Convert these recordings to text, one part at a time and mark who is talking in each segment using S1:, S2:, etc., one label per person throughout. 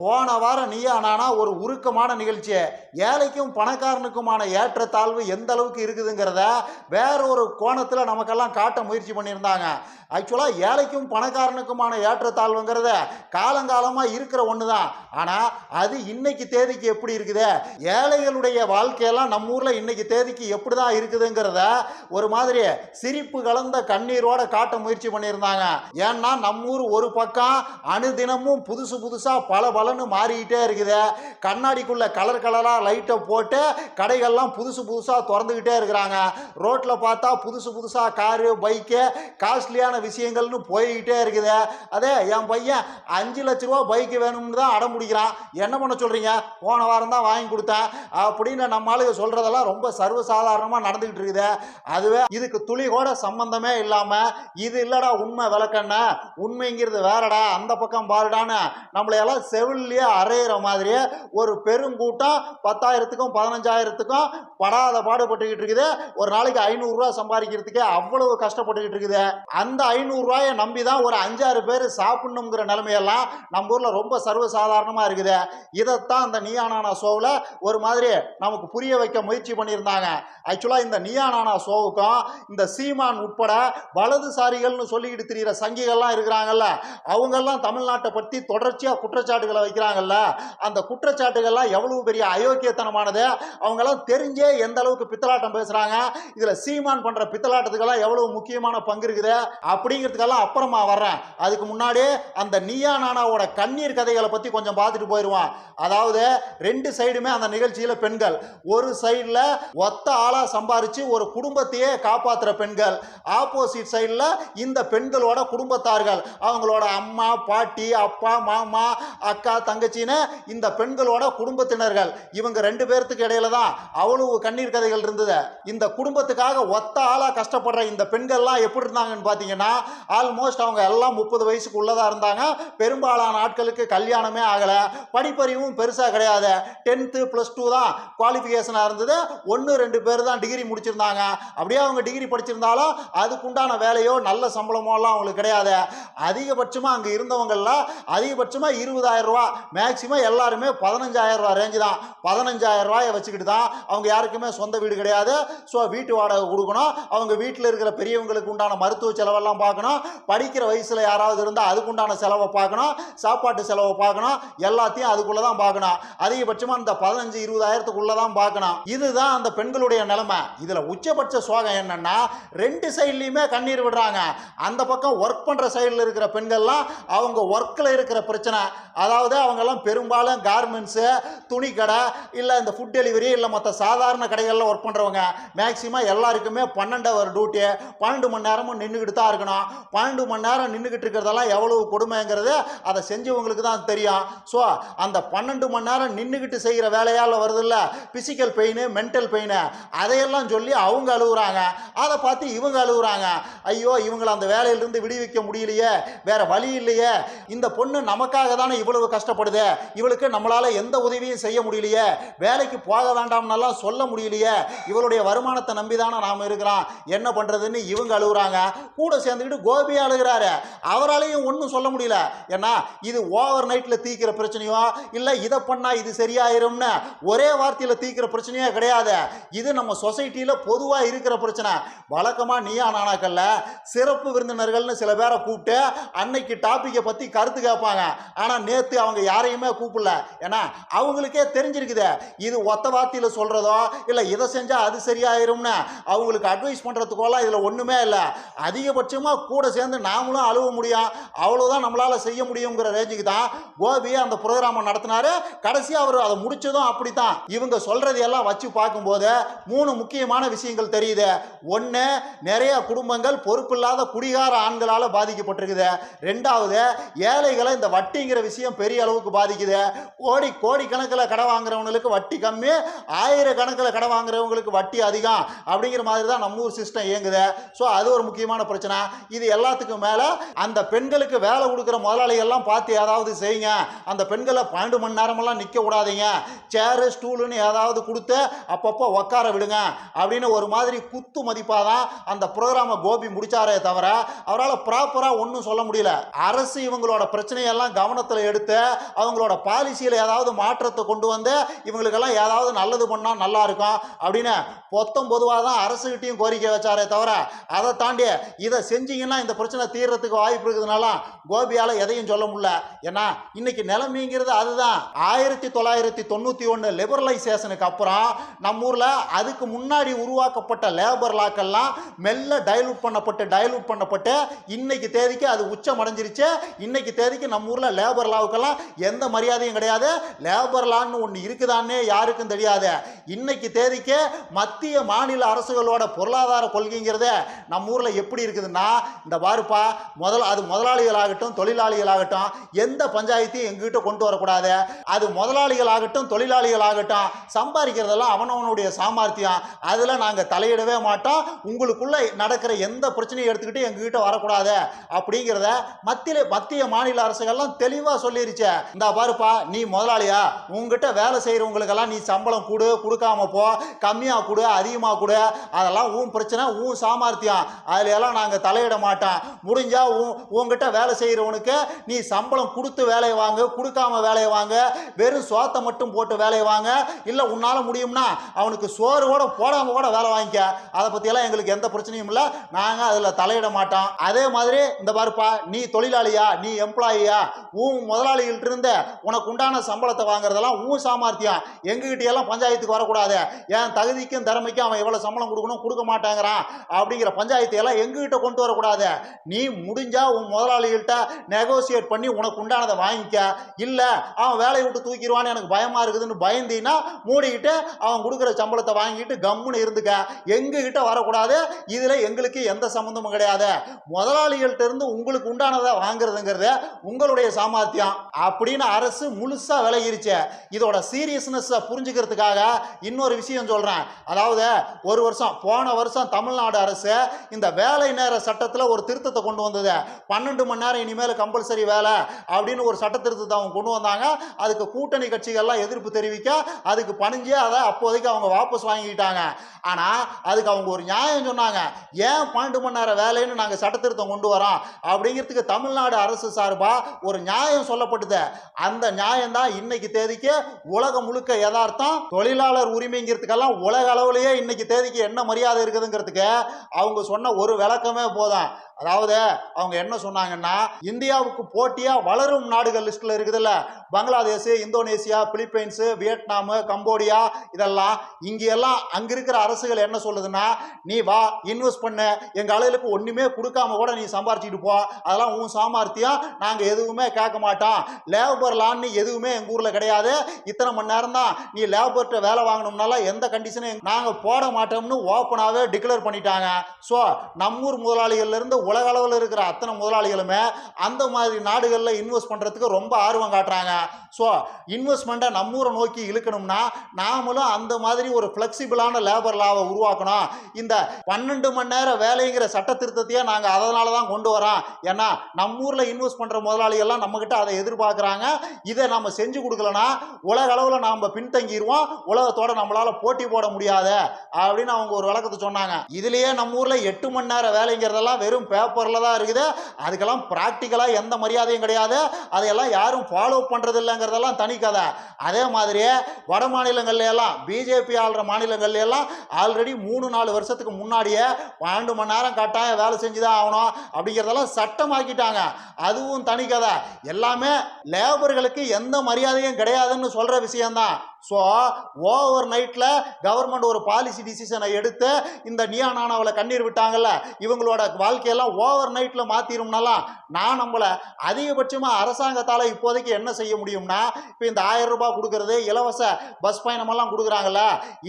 S1: போன வாரம் நீயா நானா ஒரு உருக்கமான நிகழ்ச்சி ஏழைக்கும் பணக்காரனுக்குமான ஏற்றத்தாழ்வு எந்த அளவுக்கு இருக்குதுங்கிறத வேற ஒரு கோணத்தில் நமக்கெல்லாம் காட்ட முயற்சி பண்ணியிருந்தாங்க. ஆக்சுவலாக ஏழைக்கும் பணக்காரனுக்குமான ஏற்றத்தாழ்வுங்கிறத காலங்காலமாக இருக்கிற ஒன்று தான் ஆனால் அது இன்னைக்கு தேதிக்கு எப்படி இருக்குது? ஏழைகளுடைய வாழ்க்கையெல்லாம் நம்ம ஊரில் இன்னைக்கு தேதிக்கு எப்படி தான் இருக்குதுங்கிறத ஒரு மாதிரி சிரிப்பு கலந்த கண்ணீரோட காட்ட முயற்சி பண்ணியிருந்தாங்க. ஏன்னா நம்ம ஊர் ஒரு பக்கம் அணுதினமும் புதுசு புதுசாக பல பல பலன்னு மாறிக்கிட்டே இருக்குது. கண்ணாடிக்குள்ள கலர் கலராக லைட்டை போட்டு கடைகள்லாம் புதுசு புதுசாக திறந்துக்கிட்டே இருக்கிறாங்க. ரோட்டில் பார்த்தா புதுசு புதுசாக காரு பைக்கு காஸ்ட்லியான விஷயங்கள்னு போய்கிட்டே இருக்குது. அதே என் பையன் அஞ்சு லட்ச ரூபா பைக்கு வேணும்னு தான் அடம் பிடிக்கிறான். என்ன பண்ண சொல்கிறீங்க போன வாரம் தான் வாங்கி கொடுத்தேன். அப்படின்னு நம்ம ஆளுங்க சொல்கிறதெல்லாம் ரொம்ப சர்வசாதாரணமாக நடந்துக்கிட்டு இருக்குது. அதுவே இதுக்கு துளி கூட சம்பந்தமே இல்லாமல் இது இல்லடா உண்மை விளக்கண்ண. உண்மைங்கிறது வேறடா. அந்த பக்கம் பாருடான்னு நம்மளையெல்லாம் செவிலியே அரையிற மாதிரியே ஒரு பெருங்கூட்டம் பத்தாயிரத்துக்கும் பதினஞ்சாயிரத்துக்கும் படாத பாடுபட்டுக்கிட்டு இருக்குது. ஒரு நாளைக்கு ஐநூறுரூவா சம்பாதிக்கிறதுக்கே அவ்வளவு கஷ்டப்பட்டுக்கிட்டு இருக்குது. அந்த ஐநூறுரூவாயை நம்பி தான் ஒரு அஞ்சாறு பேர் சாப்பிடணுங்கிற நிலைமையெல்லாம் நம்ம ஊரில் ரொம்ப சர்வசாதாரணமாக இருக்குது. இதைத்தான் அந்த நீயானானா ஷோவில் ஒரு மாதிரி நமக்கு புரிய வைக்க முயற்சி பண்ணியிருந்தாங்க. ஆக்சுவலாக இந்த நீயானானா ஷோவுக்கும் இந்த சீமான் உட்பட வலதுசாரிகள்னு சொல்லிக்கிட்டு தெரிகிற சங்கிகள்லாம் இருக்கிறாங்கல்ல அவங்கெல்லாம் தமிழ்நாட்டை பற்றி தொடர்ச்சியாக குற்றச்சாட்டுகளை வைக்கிறாங்கல்ல அந்த குற்றச்சாட்டுகள்லாம் எவ்வளவு பெரிய அயோக்கியத்தனமானது? அவங்கெல்லாம் தெரிஞ்சே எந்த அளவுக்கு பித்தலாட்டம் பேசுகிறாங்க இதில் சீமான் பண்ணுற பித்தலாட்டத்துக்கெல்லாம் எவ்வளவு முக்கியமான பங்கு இருக்குது? அப்படிங்கிறதுக்கெல்லாம் அப்புறமா வர்றேன். அதுக்கு முன்னாடி அந்த நீயா நானாவோட கண்ணீர் கதைகளை பற்றி கொஞ்சம் பார்த்துட்டு போயிடுவான் அதாவது ரெண்டு சைடுமே அந்த நிகழ்ச்சியில் பெண்கள். ஒரு சைடில் ஒத்த ஆளாக சம்பாரித்து ஒரு குடும்பத்தையே காப்பாற்றுற பெண்கள். ஆப்போசிட் சைடில் இந்த பெண்களோட குடும்பத்தார்கள். அவங்களோட அம்மா பாட்டி அப்பா மாமா அக்கா தங்கச்சின்னு இந்த பெண்களோட குடும்பத்தினர்கள். இவங்க ரெண்டு பேர்த்துக்கு இடையில தான் அவ்வளவு கண்ணீர் கதைகள் இருந்தது. இந்த குடும்பத்துக்காக ஒத்த ஆளாக கஷ்டப்படுற இந்த பெண்கள்லாம் எப்படி இருந்தாங்கன்னு பார்த்தீங்கன்னா ஆல்மோஸ்ட் அவங்க எல்லாம் முப்பது வயசுக்கு உள்ளதாக இருந்தாங்க. பெரும்பாலான ஆட்களுக்கு கல்யாணமே ஆகலை. படிப்பறிவும் பெருசாக கிடையாது. டென்த்து ப்ளஸ் டூ தான் குவாலிஃபிகேஷனாக இருந்தது. ஒன்று ரெண்டு பேர் தான் டிகிரி முடிச்சிருந்தாங்க. அப்படியே அவங்க டிகிரி படிச்சிருந்தாலும் அதுக்குண்டான வேலையோ நல்ல சம்பளமோ எல்லாம் அவங்களுக்கு கிடையாது. அதிகபட்சமாக அங்கே இருந்தவங்களில் அதிகபட்சமாக இருபதாயிரம் ரூபா மேக்சிமம் எல்லாருமே பதினஞ்சாயிரம் ரூபா ரேஞ்சு தான். பதினஞ்சாயிரம் ரூபாயை வச்சுக்கிட்டு தான் அவங்க யாருக்குமே சொந்த வீடு கிடையாது. ஸோ வீட்டு வாடகை கொடுக்கணும். அவங்க வீட்டில் இருக்கிற பெரியவங்களுக்கு உண்டான மருத்துவ செலவெல்லாம் பார்க்கணும். படிக்கிற வயசில் யாராவது இருந்தால் அதுக்குண்டான செலவை பார்க்கணும். சாப்பாட்டு செலவை பார்க்கணும். எல்லாத்தையும் அதுக்குள்ளே தான் பார்க்கணும். அதிகபட்சமாக இந்த பதினஞ்சு இருபதாயிரத்துக்குள்ளே தான் பார்க்கணும். இதுதான் அந்த பெண்களுடைய நிலைமை. இதில் உச்சபட்ச சோகம் என்னன்னா ரெண்டு சைட்லேயுமே கண்ணீர் விடுறாங்க. அந்த பக்கம் ஒர்க் பண்ணுற சைடில் இருக்கிற பெண்கள்லாம் அவங்க ஒர்க்கில் இருக்கிற பிரச்சனை. அதாவது அவங்கெல்லாம் பெரும்பாலும் கார்மெண்ட்ஸு துணி கடை இல்லை இந்த ஃபுட் டெலிவரி இல்லை மற்ற சாதாரண கடைகளில் ஒர்க் பண்ணுறவங்க மேக்ஸிமம் எல்லாருக்குமே பன்னெண்டு அவர் டியூட்டி பன்னெண்டு மணி நேரமும் நின்றுக்கிட்டு தான் இருக்கணும். பன்னெண்டு மணி நேரம் நின்றுக்கிட்டு இருக்கிறதெல்லாம் எவ்வளவு கொடுமைங்கிறது அதை செஞ்சவங்களுக்கு தான் தெரியும். ஸோ அந்த பன்னெண்டு மணி நேரம் நின்றுக்கிட்டு செய்கிற வேலையால் வருதில்ல? பிசிக்கல் பெயின் மென்டல் பெயின் அதையெல்லாம் சொல்லி அவங்க அழுகுறாங்க அதை பார்த்து இவங்க அழுகுறாங்க ஐயோ இவங்களை அந்த வேலையிலிருந்து விடுவிக்க முடியலையே. வேற வழி இல்லையே. இந்த பொண்ணு நமக்காக தானே இவ்வளவு கஷ்டப்படுது. இவளுக்கு நம்மளால எந்த உதவியும் செய்ய முடியலையே. வேலைக்கு போக வேண்டாம்னெல்லாம் சொல்ல முடியலையே. இவளுடைய வருமானத்தை நம்பி தானே நாம் இருக்கிறோம். என்ன பண்ணுறதுன்னு இவங்க அழுகுறாங்க. கூட சேர்ந்துக்கிட்டு கோபி அழுகிறாரு. அவராலையும் ஒன்றும் சொல்ல முடியல. ஏன்னா இது ஓவர் நைட்டில் தீக்கிற பிரச்சனையோ இல்லை இதை பண்ணால் இது சரியாயிரும்னு ஒரே வார்த்தையில் தீக்கிற பிரச்சனையே கிடையாது. இது நம்ம சொசைட்டியில் பொதுவாக இருக்கிற பிரச்சனை. வழக்கமாக நீயா நானாக்கல்ல சிறப்பு விருந்தினர்கள்னு சில பேரை கூப்பிட்டு அன்னைக்கு டாப்பிக்கை பற்றி கருத்து கேட்பாங்க. ஆனால் நேற்று அவங்க யாரையுமே கூப்பிடல. ஏன்னா அவங்களுக்கே தெரிஞ்சிருக்குது இது ஒத்த வார்த்தையில் சொல்கிறதோ இல்லை இதை செஞ்சால் அது சரியாயிரும்னு? அவங்களுக்கு அட்வைஸ் பண்ணுறதுக்கோலாம் இதில் ஒன்றுமே இல்லை. அதிகபட்சமாக கூட சேர்ந்து நாமளும் அழுவ முடியும். அவ்வளோதான் நம்மளால் செய்ய முடியுங்கிற ரேஞ்சுக்கு தான் கோபி அந்த ப்ரோக்ராமை நடத்தினாரு. கடைசியாக அவர் அதை முடிச்சதும் அப்படி தான் இவங்க சொல்கிறது எல்லாம் வச்சு பார்க்கும்போது மூணு முக்கியமான விஷயங்கள் தெரியுது. ஒன்று நிறைய குடும்பங்கள் பொறுப்பில்லாத குடிகார ஆண்களால் பாதிக்கப்பட்டிருக்குது. ரெண்டாவது ஏழைகளை இந்த வட்டிங்கிற விஷயம் பெரிய அளவுக்கு பாதிக்குது. கோடி கோடிக்கணக்கில் கடை வாங்குறவங்களுக்கு வட்டி கம்மி ஆயிரக்கணக்கில் கடை வாங்குறவங்களுக்கு வட்டி அதிகம் அப்படிங்கிற மாதிரி தான் நம்ம ஊர் சிஸ்டம் இயங்குது. ஸோ அது ஒரு முக்கியமான பிரச்சனை. இது எல்லாத்துக்கும் மேலே அந்த பெண்களுக்கு வேலை கொடுக்குற முதலாளிகள்லாம் பார்த்து ஏதாவது செய்யுங்க. அந்த பெண்களை பன்னெண்டு மணி நேரமெல்லாம் நிற்க விடாதீங்க. சேரு ஸ்டூலுன்னு ஏதாவது கொடுத்து அப்பப்போ உட்கார விடுங்க அப்படின்னு ஒரு மாதிரி குத்து மதிப்பாக தான் அந்த ப்ரோக்ராமை கோபி முடித்தாரே தவிர அவரால் ப்ராப்பராக ஒன்றும் சொல்ல முடியல. அரசு இவங்களோட பிரச்சனையெல்லாம் கவனத்தில் எடுத்து அவங்களோட பாலிசியில் ஏதாவது மாற்றத்தை கொண்டு வந்து இவங்களுக்கெல்லாம் ஏதாவது நல்லது பண்ணால் நல்லா இருக்கும் அப்படின்னு பொத்தம் பொதுவாக தான் அரசுகிட்டையும் கோரிக்கை வச்சாரே தவிர அதை தாண்டி இதை செஞ்சீங்கன்னா இந்த பிரச்சனை தீர்றதுக்கு வாய்ப்பு இருக்குதுனால கோபியால் எதையும் சொல்ல முடியல. ஏன்னா இன்னைக்கு நிலைமைங்கிறது அதுதான். ஆயிரத்தி தொள்ளாயிரத்தி தொண்ணூற்றி ஒன்று லிபரலைசேஷனுக்கு அப்புறம் நம்ம ஊரில் அதுக்கு முன்னாடி உருவாக்கப்பட்ட லேபர் லாக்கெல்லாம் மெல்ல டைலூட் பண்ணப்பட்டு டைலூட் பண்ணப்பட்டு இன்னைக்கு தேதிக்கு அது உச்சம் அடைஞ்சிருச்சு இன்னைக்கு தேதிக்கு நம்ம ஊரில் லேபர் லாவுக்கெல்லாம் எந்த மரியாதையும் கிடையாது. லேபர் லான்னு ஒன்று இருக்குதான்னே யாருக்கும் தெரியாது. இன்னைக்கு தேதிக்கு மத்திய மாநில அரசுகளோட பொருளாதார கொள்கைங்கிறத நம்ம ஊரில் எப்படி இருக்குதுன்னா இந்த பாருப்பா முதல் அது முதலாளிகளாகட்டும் தொழிலாளிகளாகட்டும் எந்த பஞ்சாயத்தையும் எங்ககிட்ட கொண்டு வரக்கூடாது. அது முதலாளிகளாகட்டும் தொழிலாளிகளாகட்டும் சம்பாதிக்கிறதெல்லாம் அவனவனுடைய சாமர்த்தியம். அதில் நாங்கள் தலையிடவே மாட்டோம். உங்களுக்குள்ளே நடக்கிற எந்த பிரச்சனையும் எடுத்துக்கிட்டு எங்ககிட்ட வரக்கூடாது. அப்படிங்கிறத மத்திய மத்திய மாநில அரசுகள்லாம் தெளிவாக சொல்லிருச்சு. இந்த பாருப்பா நீ முதலாளியா? உங்ககிட்ட வேலை செய்கிறவங்களுக்கெல்லாம் நீ சம்பளம் கொடு கொடுக்காம போ கம்மியாக கொடு அதிகமாக கொடு. அதெல்லாம் உன் பிரச்சனை உன் சாமர்த்தியம். அதுல எல்லாம் நாங்கள் தலையிட மாட்டோம். முடிஞ்சால் உன் உங்ககிட்ட வேலை செய்கிறவனுக்கு நீ சம்பளம் கொடுத்து வேலையை வாங்க கொடுக்காம வேலையை வாங்க. வெறும் சோத்தை மட்டும் போட்டு வேலையை வாங்க. இல்லை உன்னால் முடியும்னா அவனுக்கு சோறு கூட போடாமல் கூட வேலை வாங்கிக்க. அதை பற்றியெல்லாம் எங்களுக்கு எந்த பிரச்சனையும் இல்லை. நாங்கள் அதில் தலையிட மாட்டோம். அதே மாதிரி இந்த பாருப்பா நீ தொழிலாளியா நீ எம்ப்ளாயியா உன் முதலாளிகள்ட்ட இருந்த உனக்கு உண்டான சம்பளத்தை வாங்குறதெல்லாம் உன் சாமர்த்தியம். எங்ககிட்ட எல்லாம் பஞ்சாயத்துக்கு வரக்கூடாது. என் தகுதிக்கும் திறமைக்கும் அவன் எவ்வளோ சம்பளம் கொடுக்கணும் கொடுக்க மாட்டாங்கிறான் அப்படிங்கிற பஞ்சாயத்தை எல்லாம் எங்ககிட்ட கொண்டு வரக்கூடாது. நீ முடிஞ்சா உன் முதலாளிகள்கிட்ட நெகோசியேட் பண்ணி உனக்கு உண்டானதை வாங்கிக்க. இல்லை அவன் வேலையை விட்டு தூக்கிடுவான்னு எனக்கு பயமா இருக்குதுன்னு பயந்தீன்னா மூடிக்கிட்டு அவன் கொடுக்குற சம்பளத்தை வாங்கிட்டு கம்முன்னு இருந்துக்க. எங்ககிட்ட வரக்கூடாது. இதில் எங்களுக்கு எந்த சம்மந்தமும் கிடையாது. முதலாளிகள்ட்ட இருந்து உங்களுக்கு உண்டானதை வாங்குறதுங்கிறது உங்களுடைய சாமர்த்தியம். அப்படின்னு அரசு முழுசாக விலகிருச்சு. இதோட சீரியஸ்னஸை புரிஞ்சுக்கிறதுக்காக இன்னொரு விஷயம் சொல்கிறேன் அதாவது ஒரு வருஷம் போன வருஷம் தமிழ்நாடு அரசு இந்த வேலை நேர சட்டத்தில் ஒரு திருத்தத்தை கொண்டு வந்தது. பன்னெண்டு மணி நேரம் இனிமேல் கம்பல்சரி வேலை அப்படின்னு ஒரு சட்ட திருத்தத்தை அவங்க கொண்டு வந்தாங்க. அதுக்கு கூட்டணி கட்சிகள்லாம் எதிர்ப்பு தெரிவிக்க அதுக்கு பணிஞ்சு அதை அப்போதைக்கு அவங்க வாபஸ் வாங்கிக்கிட்டாங்க. ஆனால் அதுக்கு அவங்க ஒரு நியாயம் சொன்னாங்க. ஏன் பன்னெண்டு மணி நேரம் வேலைன்னு நாங்கள் சட்ட திருத்தம் கொண்டு வரோம்? அப்படிங்கிறதுக்கு தமிழ்நாடு அரசு சார்பாக ஒரு நியாயம் சொல்லப்பட்டது அந்த நியாயம் தான் இன்னைக்கு தேதிக்கு உலகம் முழுக்க யதார்த்தம். தொழிலாளர் உரிமைங்கிறதுக்கெல்லாம் உலக அளவுலயே இன்னைக்கு தேதிக்கு என்ன மரியாதை இருக்குதுங்கிறதுக்கு அவங்க சொன்ன ஒரு விளக்கமே போதும். அதாவது அவங்க என்ன சொன்னாங்கன்னா இந்தியாவுக்கு போட்டியா வளரும் நாடுகள் லிஸ்ட்ல இருக்குதுல்ல. Bangladesh Indonesia Philippines Vietnam Cambodia இதெல்லாம் இங்கே எல்லாம் அங்க இருக்கிற அரசுகள் என்ன சொல்லுதுன்னா நீ வா இன்வெஸ்ட் பண்ணு. எங்க அளவுக்கு ஒண்ணுமே கொடுக்காம கூட நீ சம்பாரிச்சிட்டு போ. அதெல்லாம் உன் சாமர்த்தியம். நாங்க எதுவுமே கேட்க மாட்டோம். லேபர் லான்னு எதுவுமே எங்க ஊர்ல கிடையாது. இத்தனை மணி நேரம் தான் நீ லேபர்கிட்ட வேலை வாங்கணும்னால எந்த கண்டிஷனும் நாங்க போட மாட்டோம்னு ஓப்பனாகவே டிக்ளேர் பண்ணிட்டாங்க. ஸோ நம்மூர் முதலாளிகள்ல இருந்து உலக அளவில் இருக்கிற அத்தனை முதலாளிகளுமே அந்த மாதிரி நாடுகளில் இன்வெஸ்ட் பண்ணுறதுக்கு ரொம்ப ஆர்வம் காட்டுறாங்க. ஸோ இன்வெஸ்ட்மெண்ட்டை நம்மூரை நோக்கி இழுக்கணும்னா நாமளும் அந்த மாதிரி ஒரு ஃப்ளெக்சிபிளான லேபர் லாவை உருவாக்கணும். இந்த பன்னெண்டு மணி நேரம் வேலைங்கிற சட்ட திருத்தத்தையே நாங்கள் அதனால தான் கொண்டு வரோம். ஏன்னா நம்ம ஊரில் இன்வெஸ்ட் பண்ணுற முதலாளிகள்லாம் நம்மக்கிட்ட அதை எதிர்பார்க்குறாங்க. இதை நம்ம செஞ்சு கொடுக்கலனா உலக அளவில் நாம் பின்தங்கிடுவோம் உலகத்தோட நம்மளால் போட்டி போட முடியாது. அப்படின்னு அவங்க ஒரு விளக்கத்தை சொன்னாங்க. இதுலேயே நம்ம ஊரில் எட்டு மணி நேரம் வேலைங்கிறதெல்லாம் வெறும் பேப்பரில் தான் இருக்குது. அதுக்கெல்லாம் ப்ராக்டிக்கலாக எந்த மரியாதையும் கிடையாது. அதையெல்லாம் யாரும் ஃபாலோ பண்ணுறது இல்லைங்கிறதெல்லாம் தனி கதை. அதே மாதிரி வட மாநிலங்கள்ல எல்லாம் பிஜேபி ஆளுற மாநிலங்கள்ல எல்லாம் ஆல்ரெடி மூணு நாலு வருஷத்துக்கு முன்னாடியே பன்னெண்டு மணி நேரம் கட்டாயம் வேலை செஞ்சு தான் ஆகணும் அப்படிங்கிறதெல்லாம் சட்டமாக்கிட்டாங்க. அதுவும் தனி கதை. எல்லாமே லேபர்களுக்கு எந்த மரியாதையும் கிடையாதுன்னு சொல்கிற விஷயம்தான். ஸோ ஓவர் நைட்டில் கவர்மெண்ட் ஒரு பாலிசி டிசிஷனை எடுத்து இந்த நியா நானாவில் கண்ணீர் விட்டாங்கல்ல இவங்களோட வாழ்க்கையெல்லாம் ஓவர் நைட்டில் மாற்றிடும்னாலாம் நான் நம்மளை அதிகபட்சமாக அரசாங்கத்தால் இப்போதைக்கு என்ன செய்ய முடியும்னா இப்போ இந்த ஆயிரம் ரூபாய் கொடுக்கறது இலவச பஸ் பயணமெல்லாம் கொடுக்குறாங்கல்ல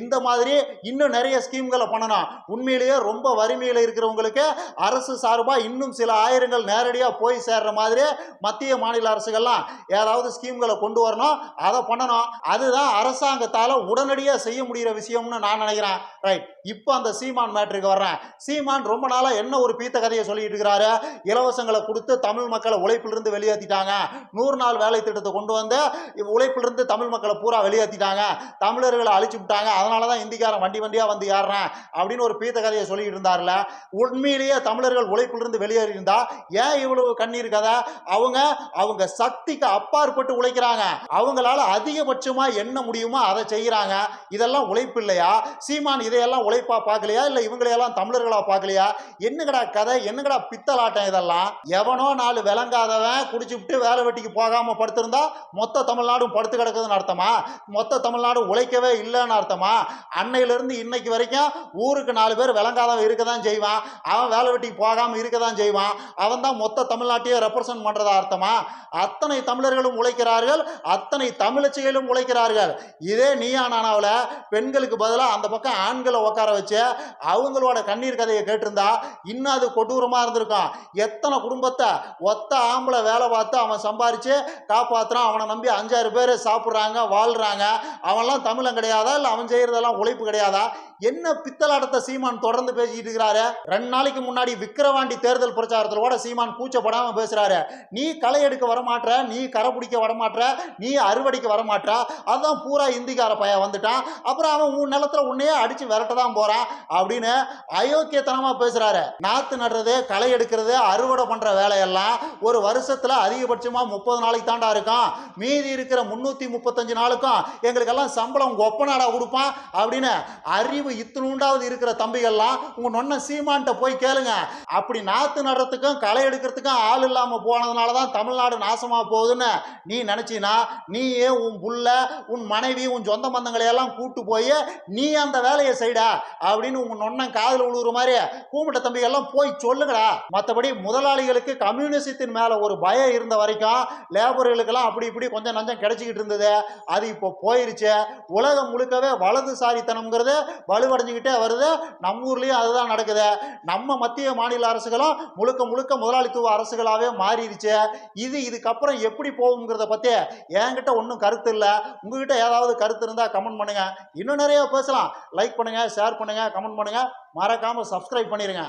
S1: இந்த மாதிரி இன்னும் நிறைய ஸ்கீம்களை பண்ணணும். உண்மையிலேயே ரொம்ப வறுமையில் இருக்கிறவங்களுக்கு அரசு சார்பாக இன்னும் சில ஆயிரங்கள் நேரடியாக போய் சேர்ற மாதிரி மத்திய மாநில அரசுகள்லாம் ஏதாவது ஸ்கீம்களை கொண்டு வரணும். அதை பண்ணணும். அதுதான் அரசாங்கத்தால் உடனடியாக செய்ய முடிகிற விஷயம்னு நான் நினைக்கிறேன். ரைட் இப்போ அந்த சீமான் மேட்ருக்கு வர்றேன். சீமான் ரொம்ப நாளாக என்ன ஒரு பீத்த கதையை சொல்லிட்டு இருக்கிறாரு இலவசங்களை கொடுத்து தமிழ் மக்களை உழைப்பிலிருந்து வெளியேற்றிட்டாங்க நூறு நாள் வேலை திட்டத்தை கொண்டு வந்து உழைப்பிலிருந்து தமிழ் மக்களை பூரா வெளியேற்றிட்டாங்க தமிழர்களை அழிச்சு விட்டாங்க. அதனால தான் இந்திக்காரன் வண்டி வண்டியாக வந்து ஏறுறேன் அப்படின்னு ஒரு பீத்த கதையை சொல்லிட்டு இருந்தார்ல உண்மையிலேயே தமிழர்கள் உழைப்பிலிருந்து வெளியேறி இருந்தா ஏன் இவ்வளவு கண்ணீர் கதை? அவங்க அவங்க சக்திக்கு அப்பாற்பட்டு உழைக்கிறாங்க. அவங்களால அதிகபட்சமா என்ன முடியுமோ அதை செய்கிறாங்க இதெல்லாம் உழைப்பு இல்லையா சீமான் இதையெல்லாம் உழைப்பா பார்க்கலையா? இல்லை இவங்களையெல்லாம் தமிழர்களா பார்க்கலையா? என்னங்கடா கதை? என்னங்கடா பித்தலாட்டம் இதெல்லாம்? எவனோ நாலு விளங்காதவன் குடிச்சுவிட்டு வேலை வெட்டிக்கு போகாமல் படுத்திருந்தா மொத்த தமிழ்நாடும் படுத்து கிடக்குதுன்னு அர்த்தமா? மொத்த தமிழ்நாடும் உழைக்கவே இல்லைன்னு அர்த்தமா? அன்னையிலிருந்து இன்னைக்கு வரைக்கும் ஊருக்கு நாலு பேர் விளங்காதவன் இருக்க தான் செய்வான். அவன் வேலை வெட்டிக்கு போகாமல் இருக்க தான் செய்வான். அவன் தான் மொத்த தமிழ்நாட்டையே ரெப்ரசன்ட் பண்ணுறதா அர்த்தமா? அத்தனை தமிழர்களும் உழைக்கிறார்கள். அத்தனை தமிழச்சிகளும் உழைக்கிறார்கள். இதே நீயா நானாவில் பெண்களுக்கு பதிலாக அந்த பக்கம் ஆண்களை உட்கார வச்சு அவங்களோட கண்ணீர் கதையை கேட்டிருந்தா இன்னும் அது கொடூரமாக இருந்திருக்கும் எத்தனை குடும்பத்தை ஒத்த ஆம்பளை வேலை பார்த்து அவன் சம்பாரித்து காப்பாற்றுறான் அவனை நம்பி அஞ்சாறு பேர் சாப்பிட்றாங்க வாழ்கிறாங்க அவன்லாம் தமிழன் கிடையாதா? இல்லை அவன் செய்கிறதெல்லாம் உழைப்பு கிடையாதா? என்ன பித்தலாட்டத்தை சீமான் தொடர்ந்து பேசிக்கிட்டு இருக்கிறாரு? ரெண்டு நாளைக்கு முன்னாடி விக்கிரவாண்டி தேர்தல் பிரச்சாரத்தில் கூட சீமான் கூச்சப்படாம பேசுறாரு. நீ களை எடுக்க வரமாட்ற நீ கரை பிடிக்க வரமாட்ற நீ அறுவடைக்கு வரமாட்ற. அதான் பூரா இந்திக்கார பையன் வந்துட்டான். அப்புறம் அவன் உன் நிலத்துல உன்னையே அடிச்சு விரட்ட தான் போறான் அப்படின்னு அயோக்கியத்தனமா பேசுறாரு. நாத்து நடுறது களை எடுக்கிறது அறுவடை பண்ற வேலையெல்லாம் ஒரு வருஷத்துல அதிகபட்சமா முப்பது நாளைக்கு தாண்டா இருக்கும் மீதி இருக்கிற முன்னூத்தி முப்பத்தஞ்சு நாளுக்கும் எங்களுக்கெல்லாம் சம்பளம் உங்க ஒப்பனாடா கொடுப்பான் அப்படின்னு அறிவு இத்தினூண்டாவது இருக்கிற தம்பிகள்லாம் உங்கள் நொன்ன சீமான்ட்ட போய் கேளுங்க. அப்படி நாற்று நடுறதுக்கும் களை எடுக்கிறதுக்கும் ஆள் இல்லாம போனதுனால தான் தமிழ்நாடு நாசமா போகுதுன்னு நீ நினச்சினா நீயே உன் புள்ள உன் மனைவி உன் சொந்த பந்தங்களை எல்லாம் கூட்டு போய் நீ அந்த வேலையை செய்டா அப்படின்னு உங்க நொண்ணன் காதில் விழுகிற மாதிரி கூமிட்ட தம்பிகள்லாம் போய் சொல்லுங்கடா. மற்றபடி முதலாளிகளுக்கு கம்யூனிசத்தின் மேல ஒரு பயம் இருந்த வரைக்கும் லேபர்களுக்கெல்லாம் அப்படி இப்படி கொஞ்சம் நஞ்சம் கிடைச்சிக்கிட்டு இருந்தது. அது இப்போ போயிருச்சு. உலகம் முழுக்கவே வலதுசாரித்தனம்ங்கிறது வலுவடைஞ்சுக்கிட்டே வருது. நம்ம ஊர்லேயும் அதுதான் நடக்குது. நம்ம மத்திய மாநில அரசுகளும் முழுக்க முழுக்க முதலாளித்துவ அரசுகளாகவே மாறிடுச்சு. இது இதுக்கப்புறம் எப்படி போகுங்கிறத பற்றி என்கிட்ட ஒன்றும் கருத்து இல்லை. உங்ககிட்ட ஏதாவது கருத்து இருந்தால் கமெண்ட் பண்ணுங்க. இன்னும் நிறைய பேசலாம். லைக் பண்ணுங்கள் ஷேர் பண்ணுங்கள் கமெண்ட் பண்ணுங்கள் மறக்காமல் சப்ஸ்கிரைப் பண்ணிடுங்க